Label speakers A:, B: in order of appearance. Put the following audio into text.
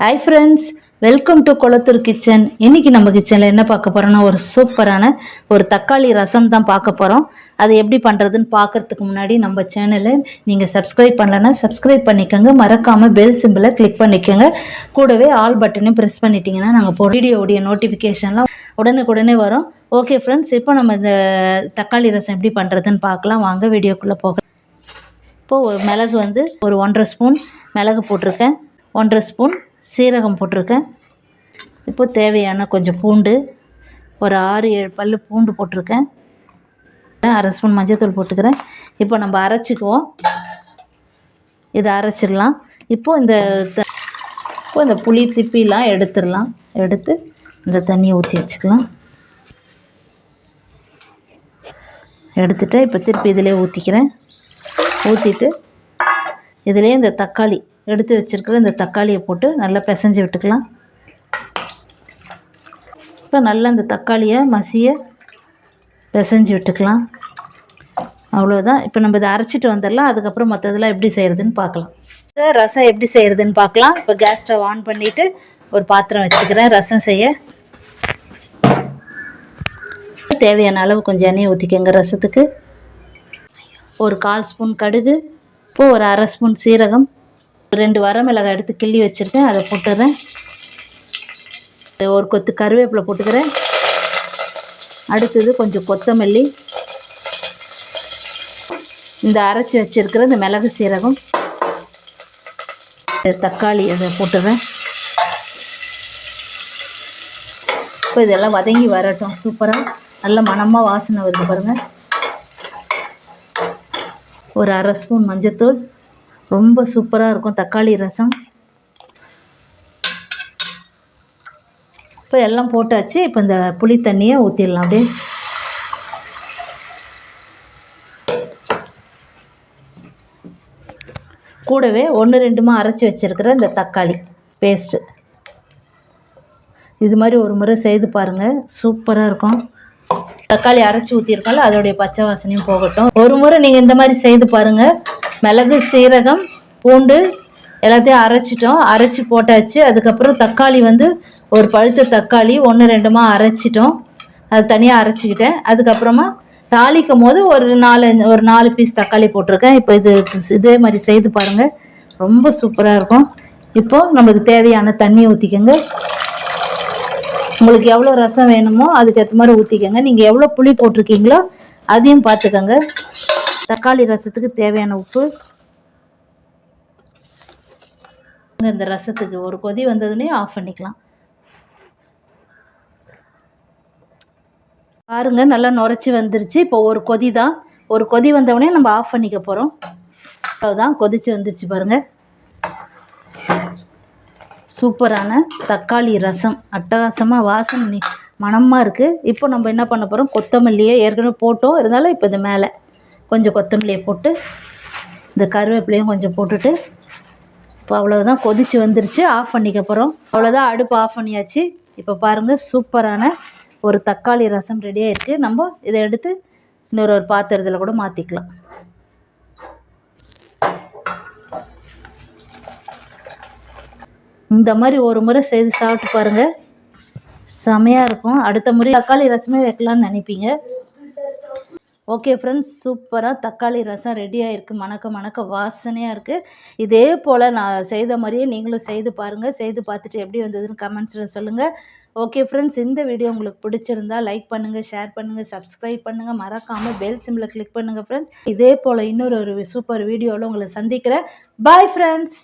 A: Hi friends welcome to Kolathur kitchen இன்னைக்கு நம்ம கிச்சனில் என்ன பார்க்க போகிறோன்னா ஒரு சூப்பரான ஒரு தக்காளி ரசம் தான் பார்க்க போகிறோம் அது எப்படி பண்ணுறதுன்னு பார்க்கறதுக்கு முன்னாடி நம்ம சேனலை நீங்கள் சப்ஸ்கிரைப் பண்ணலன்னா சப்ஸ்கிரைப் பண்ணிக்கோங்க. மறக்காமல் பெல் சிம்பிளை கிளிக் பண்ணிக்கோங்க. கூடவே ஆல் பட்டனையும் ப்ரெஸ் பண்ணிட்டீங்கன்னா நாங்கள் போ வீடியோவுடைய நோட்டிஃபிகேஷன்லாம் உடனுக்குடனே வரும். ஓகே ஃப்ரெண்ட்ஸ் இப்போ நம்ம இந்த தக்காளி ரசம் எப்படி பண்ணுறதுன்னு பார்க்கலாம். வாங்க வீடியோக்குள்ளே போகலாம். இப்போது ஒரு மிளகு வந்து ஒரு ஒன்றரை ஸ்பூன் மிளகு போட்டிருக்கேன். ஒன்றரை ஸ்பூன் சீரகம் போட்டிருக்கேன். இப்போ தேவையான கொஞ்சம் பூண்டு ஒரு ஆறு ஏழு பல் பூண்டு போட்டிருக்கேன். அரை ஸ்பூன் மஞ்சள்தூள் போட்டுக்கிறேன். இப்போ நம்ம அரைச்சிக்குவோம். இதை அரைச்சிடலாம். இப்போது இந்த த- இப்போ இந்த புளி திப்பிலாம் எடுத்துடலாம். எடுத்து இந்த தண்ணியை ஊற்றி வச்சுக்கலாம். எடுத்துட்டு இப்போ திருப்பி இதிலே ஊற்றிக்கிறேன் ஊற்றிட்டு இதிலே இந்த தக்காளி எடுத்து வச்சுருக்கிற இந்த தக்காளியை போட்டு நல்லா பிசைஞ்சு விட்டுக்கலாம். இப்போ நல்லா இந்த தக்காளியை மசிய பிசைஞ்சு விட்டுக்கலாம். அவ்வளோதான் இப்போ நம்ம இதை அரைச்சிட்டு வந்துடலாம். அதுக்கப்புறம் மற்றதெல்லாம் எப்படி செய்கிறதுன்னு பார்க்கலாம். ரசம் எப்படி செய்கிறதுன்னு பார்க்கலாம். இப்போ கேஸ் ஸ்டவ் ஆன் பண்ணிவிட்டு ஒரு பாத்திரம் வச்சுக்கிறேன். ரசம் செய்ய. தேவையான அளவு கொஞ்சம் எண்ணெய் ஊற்றிக்கோங்க ரசத்துக்கு. ஒரு கால் ஸ்பூன் கடுகு. இப்போ ஒரு அரை ஸ்பூன் சீரகம். ரெண்டு வரமிளகாய் எடுத்து கிள்ளி வச்சுருக்கேன். அதை போட்டுடுறேன் ஒரு கொத்து கருவேப்பிலை போட்டுக்கிறேன். அடுத்தது கொஞ்சம் கொத்தமல்லி. இந்த அரைச்சி வச்சுருக்கிற இந்த மிளகு சீரகம். தக்காளி அதை போட்டுடுறேன் இப்போ இதெல்லாம் வதங்கி வரட்டும். சூப்பராக நல்ல மணமாக வாசனை வருது பாருங்கள் ஒரு அரை ஸ்பூன் மஞ்சத்தூள். ரொம்ப சூப்பராக இருக்கும் தக்காளி ரசம். இப்போ எல்லாம் போட்டாச்சு இப்போ இந்த புளி தண்ணியை ஊற்றிடலாம் அப்படியே. கூடவே ஒன்று ரெண்டுமா அரைச்சி வச்சிருக்கிற இந்த தக்காளி பேஸ்ட்டு இது மாதிரி ஒரு முறை செய்து பாருங்கள் சூப்பராக இருக்கும். தக்காளி அரைச்சி ஊற்றிருக்கோம்ல அதோடைய பச்சை வாசனையும் போகட்டும். ஒரு முறை நீங்கள் இந்த மாதிரி செய்து பாருங்கள் மிளகு சீரகம் பூண்டு எல்லாத்தையும் அரைச்சிட்டோம். அரைச்சி போட்டாச்சு. அதுக்கப்புறம் தக்காளி வந்து ஒரு பழுத்த தக்காளி ஒன்று ரெண்டுமா அரைச்சிட்டோம். அது தனியாக அரைச்சிக்கிட்டேன். அதுக்கப்புறமா தாளிக்கும் போது ஒரு நாலு ஒரு நாலு பீஸ் தக்காளி போட்டிருக்கேன். இப்போ இது இதே மாதிரி செய்து பாருங்கள் ரொம்ப சூப்பராக இருக்கும். இப்போது நம்மளுக்கு தேவையான தண்ணி ஊற்றிக்கோங்க உங்களுக்கு எவ்வளோ ரசம் வேணுமோ அதுக்கேற்ற மாதிரி ஊற்றிக்கோங்க நீங்கள் எவ்வளோ புளி போட்டிருக்கீங்களோ அதையும் பார்த்துக்கோங்க. தக்காளி ரசத்துக்கு தேவையான உப்பு. இந்த ரசத்துக்கு ஒரு கொதி வந்ததுன்னே ஆஃப் பண்ணிக்கலாம். பாருங்க நல்லா நுரைச்சி வந்துருச்சு. இப்போ ஒரு கொதி தான் ஒரு கொதி வந்தவுடனே நம்ம ஆஃப் பண்ணிக்க போகிறோம் அவ்வளோதான் கொதிச்சு வந்துருச்சு பாருங்கள் சூப்பரான தக்காளி ரசம். அட்டகாசமாக வாசனை மனமாக இருக்குது இப்போ நம்ம என்ன பண்ண போகிறோம் கொத்தமல்லியை ஏற்கனவே போட்டோம். இருந்தாலும் இப்போ இது மேலே. கொஞ்சம் கொத்தமல்லியை போட்டு இந்த கருவேப்பிலையும் கொஞ்சம் போட்டுட்டு இப்போ அவ்வளோதான் கொதிச்சு வந்துருச்சு ஆஃப் பண்ணிக்க போகிறோம் அவ்வளோதான் அடுப்பு ஆஃப் பண்ணியாச்சு. இப்போ பாருங்கள் சூப்பரான ஒரு தக்காளி ரசம் ரெடியாக இருக்குது நம்ம இதை எடுத்து இன்னொரு ஒரு பாத்திரத்தில் கூட மாற்றிக்கலாம் இந்த மாதிரி ஒரு முறை செய்து சாப்பிட்டு பாருங்கள் செமையாக இருக்கும். அடுத்த முறை தக்காளி ரசமே வைக்கலான்னு நினைப்பீங்க. ஓகே ஃப்ரெண்ட்ஸ் சூப்பராக தக்காளி ரசம் ரெடியாக இருக்குது மணக்க மணக்க வாசனையாக இருக்குது இதே போல் நான் செய்த மாதிரியே நீங்களும் செய்து பாருங்கள் செய்து பார்த்துட்டு எப்படி வந்ததுன்னு கமெண்ட்ஸில் சொல்லுங்கள் ஓகே ஃப்ரெண்ட்ஸ் இந்த வீடியோ உங்களுக்கு பிடிச்சிருந்தா லைக் பண்ணுங்கள் ஷேர் பண்ணுங்கள் சப்ஸ்கிரைப் பண்ணுங்கள் மறக்காமல் பெல் சிம்மில் கிளிக் பண்ணுங்கள் ஃப்ரெண்ட்ஸ் இதே போல் இன்னொரு ஒரு சூப்பர் வீடியோவில் உங்களை சந்திக்கிறேன். Bye friends